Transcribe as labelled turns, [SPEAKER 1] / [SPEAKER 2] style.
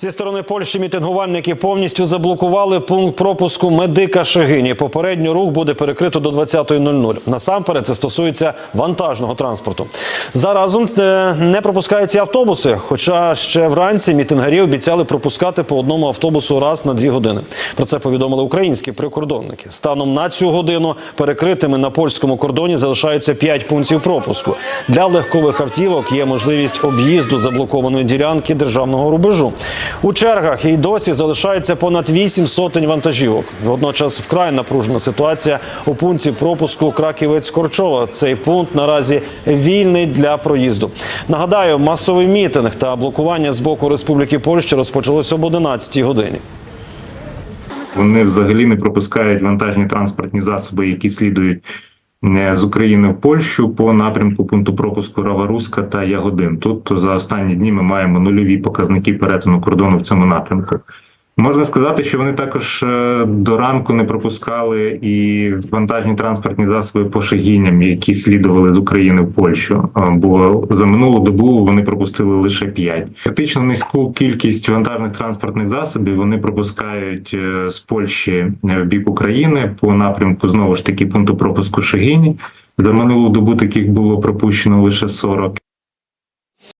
[SPEAKER 1] Зі сторони Польщі мітингувальники повністю заблокували пункт пропуску медика Шегині. Попередньо рух буде перекрито до 20.00. Насамперед це стосується вантажного транспорту. Заразом е, не пропускаються автобуси. Хоча ще вранці мітингарі обіцяли пропускати по одному автобусу раз на дві години. Про це повідомили українські прикордонники. Станом на цю годину перекритими на польському кордоні залишаються 5 пунктів пропуску. Для легкових автівок є можливість об'їзду заблокованої ділянки державного рубежу. У чергах і досі залишається понад 8 сотень вантажівок. Водночас вкрай напружена ситуація у пункті пропуску Краківець Корчова. Цей пункт наразі вільний для проїзду. Нагадаю, масовий мітинг та блокування з боку Республіки Польща розпочалося об 11 годині.
[SPEAKER 2] Вони взагалі не пропускають вантажні транспортні засоби, які слідують з України в Польщу по напрямку пункту пропуску Рава-Руска та Ягодин. Тут за останні дні ми маємо нульові показники перетину кордону в цьому напрямку. Можна сказати, що вони також е, до ранку не пропускали і вантажні транспортні засоби по Шегіням, які слідували з України в Польщу. Е, Бо за минулу добу вони пропустили лише 5. Критично низьку кількість вантажних транспортних засобів вони пропускають е, з Польщі в бік України по напрямку знову ж таки пункту пропуску Шегині. За минулу добу таких було пропущено лише 40.